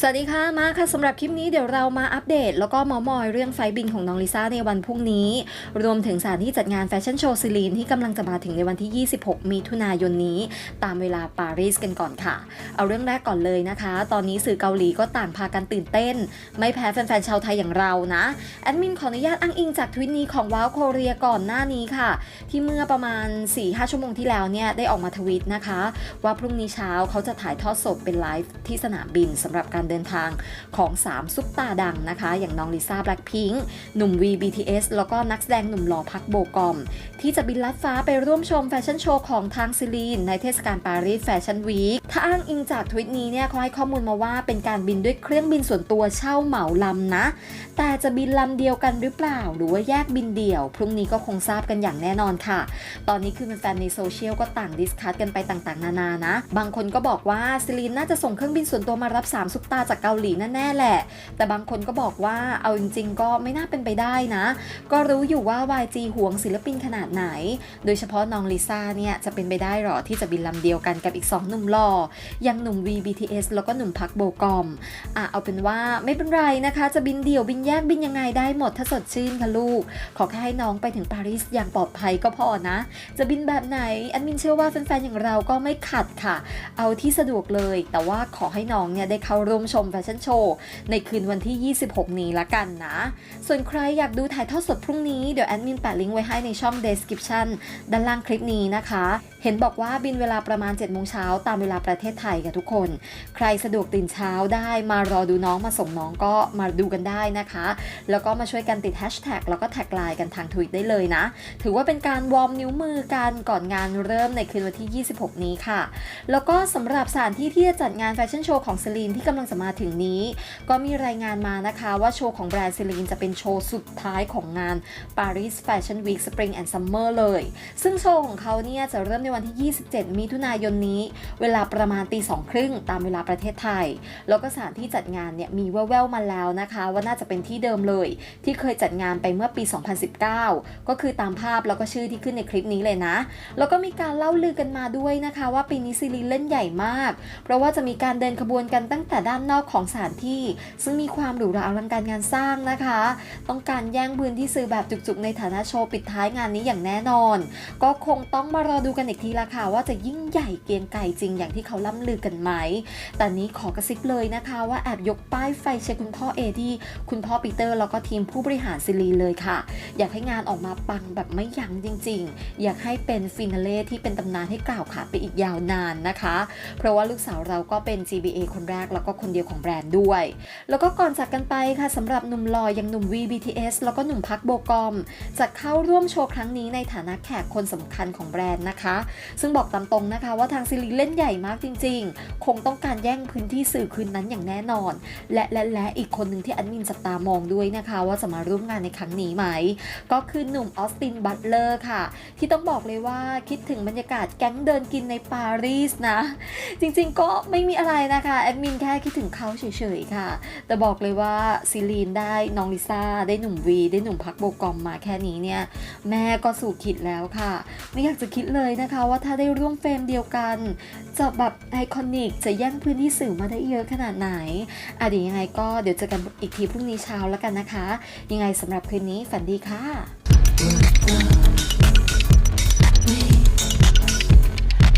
สวัสดีค่ะมาค่ะสำหรับคลิปนี้เดี๋ยวเรามาอัปเดต แล้วก็มามอยเรื่องไฟบินของน้องลิซ่าในวันพรุ่งนี้ รวมถึงสถานที่จัดงานแฟชั่นโชว์ซิลีนที่กำลังจะมาถึงในวันที่ 26 มิถุนายนนี้ ตามเวลาปารีสกันก่อนค่ะ เอาเรื่องแรกก่อนเลยนะคะ ตอนนี้สื่อเกาหลีก็ต่างพากันตื่นเต้น ไม่แพ้แฟนๆชาวไทยอย่างเรานะแอดมินขออนุญาตอ้างอิงจากทวิตนี้ของว้าวโคเรียก่อนหน้านี้ค่ะ ที่เมื่อประมาณ 4-5 ชั่วโมงที่แล้วเนี่ยได้ออกมาทวิตนะคะ ว่าพรุ่งนี้เช้าเขาจะถ่ายทอดสดเป็นไลฟ์ที่สนามบินสำหรับการเดินทางของ 3 ซุปตาดังนะคะ อย่างน้องลิซ่าแบล็คพิงค์หนุ่มวี BTS แล้วก็นักแสดงหนุ่มหล่อพักโบกอม ที่จะบินลัดฟ้าไปร่วมชมแฟชั่นโชว์ของทางซิลีน ในเทศกาลปารีสแฟชั่นวีคถ้าอ้างอิงจากทวิตนี้เนี่ยเขาให้ข้อมูลมาว่าเป็นการบินด้วยเครื่องบินส่วนตัวเช่าเหมาลำนะ แต่จะบินลำเดียวกันหรือเปล่า หรือว่าแยกบินเดี่ยว พรุ่งนี้ก็คงทราบกันอย่างแน่นอนค่ะ ตอนนี้คือแฟนในโซเชียลก็ต่างดิสคัทกันไปต่างๆ นานานะ บางคนก็บอกว่าซิลีนน่าจะส่งเครื่องบินส่วนตัวมารับ3ซุปตาจากเกาหลีแน่ๆแหละ แต่บางคนก็บอกว่าเอาจริงๆ ก็ไม่น่าเป็นไปได้นะ ก็รู้อยู่ว่า YG หวงศิลปินขนาดไหน โดยเฉพาะน้องลิซ่าเนี่ยจะเป็นไปได้หรอที่จะบินลำเดียวกันกับอีก 2 หนุ่มหล่ออย่างหนุ่ม V BTS แล้วก็หนุ่มพักโบกอมอะเอาเป็นว่าไม่เป็นไรนะคะ จะบินเดี่ยวบินแยกบินยังไงได้หมดถ้าสดชื่นค่ะลูก ขอแค่ให้น้องไปถึงปารีสอย่างปลอดภัยก็พอนะ จะบินแบบไหนแอดมินเชื่อว่าแฟนๆอย่างเราก็ไม่ขัดค่ะ เอาที่สะดวกเลย แต่ว่าขอให้น้องเนี่ยได้เข้าร่วมชมแฟชั่นโชว์ในคืนวันที่ 26 นี้ละกันนะ ส่วนใครอยากดูถ่ายทอดสดพรุ่งนี้ เดี๋ยวแอดมินแปะลิงก์ไว้ให้ในช่อง description ด้านล่างคลิปนี้นะคะ เห็นบอกว่าบินเวลาประมาณ7โมงเช้าตามเวลาประเทศไทยค่ะทุกคน ใครสะดวกตื่นเช้าได้มารอดูน้องมาส่งน้องก็มาดูกันได้นะคะ แล้วก็มาช่วยกันติดแฮชแท็กแล้วก็แท็กไลน์กันทางทวิตได้เลยนะ ถือว่าเป็นการวอร์มนิ้วมือกันก่อนงานเริ่มในคืนวันที่ 26 นี้ค่ะ แล้วก็สำหรับสถานที่ที่จะจัดงานแฟชั่นโชว์ของเซลีนที่กำลังจะมาถึงนี้ ก็มีรายงานมานะคะว่าโชว์ของแบรนด์เซลีนจะเป็นโชว์สุดท้ายของงาน Paris Fashion Week Spring and Summer เลย ซึ่งโชว์ของเขาเนี่ยจะเริ่มในวันที่ 27 มิถุนายนนี้ เวลาประมาณตีสองครึ่งตามเวลาประเทศไทย แล้วก็สถานที่จัดงานเนี่ยมีแว่วๆมาแล้วนะคะ ว่าน่าจะเป็นที่เดิมเลย ที่เคยจัดงานไปเมื่อปี 2019 ก็คือตามภาพแล้วก็ชื่อที่ขึ้นในคลิปนี้เลยนะ แล้วก็มีการเล่าลือกันมาด้วยนะคะ ว่าปีนี้ซีรีส์เล่นใหญ่มาก เพราะว่าจะมีการเดินขบวนกันตั้งแต่ด้านนอกของสถานที่ ซึ่งมีความหรูหราอลังการงานสร้างนะคะ ต้องการแย่งพื้นที่สื่อแบบจุกๆ ในฐานะโชว์ปิดท้ายงานนี้อย่างแน่นอน ก็คงต้องมารอดูกันอีกทีละค่ะว่าจะยิ่งใหญ่เกียงไกรจริงอย่างที่เขาล่ำลือกันไหม แต่นี้ขอกระซิบเลยนะคะว่าแอบยกป้ายไฟเชียร์คุณพ่อเอที่คุณพ่อปีเตอร์แล้วก็ทีมผู้บริหารซิลีเลยค่ะ อยากให้งานออกมาปังแบบไม่ยั้งจริง ๆ อยากให้เป็นฟินาเล่ที่เป็นตำนานให้กล่าวขานไปอีกยาวนานนะคะ เพราะว่าลูกสาวเราก็เป็น GBA คนแรกแล้วก็คนเดียวของแบรนด์ด้วย แล้วก็ก่อนจากกันไปค่ะสำหรับหนุ่มหล่ออย่างหนุ่ม V BTS แล้วก็หนุ่มพักโบกอมจะเข้าร่วมโชว์ครั้งนี้ในฐานะแขกคนสำคัญของแบรนด์นะคะ ซึ่งบอกตามตรงนะคะว่าทางซิลีเล่นใหญ่มากจริง ๆ คงต้องการแย่งพื้นที่สื่อคืนนั้นอย่างแน่นอน และและและอีกคนหนึ่งที่แอดมินจับตามองด้วยนะคะ ว่าจะมาร่วมงานในครั้งนี้ไหม ก็คือหนุ่มออสตินบัตเลอร์ค่ะ ที่ต้องบอกเลยว่าคิดถึงบรรยากาศแก๊งเดินกินในปารีสนะ จริงๆก็ไม่มีอะไรนะคะแอดมินแค่คิดถึงเขาเฉยๆค่ะ แต่บอกเลยว่าซีลีนได้น้องลิซ่าได้หนุ่มวี ได้หนุ่มพักโบกอมมาแค่นี้เนี่ย แม่ก็สู่ขิดแล้วค่ะ ไม่อยากจะคิดเลยนะคะว่าถ้าได้ร่วมเฟรมเดียวกัน จะแบบไอคอนิกจะแย่งพื้นที่สื่อมาได้เยอะขนาดไหนอะเดี๋ยวยังไงก็เดี๋ยวเจอกันอีกทีพรุ่งนี้เช้าแล้วกันนะคะ ยังไงสำหรับคืนนี้ฝันดีค่ะ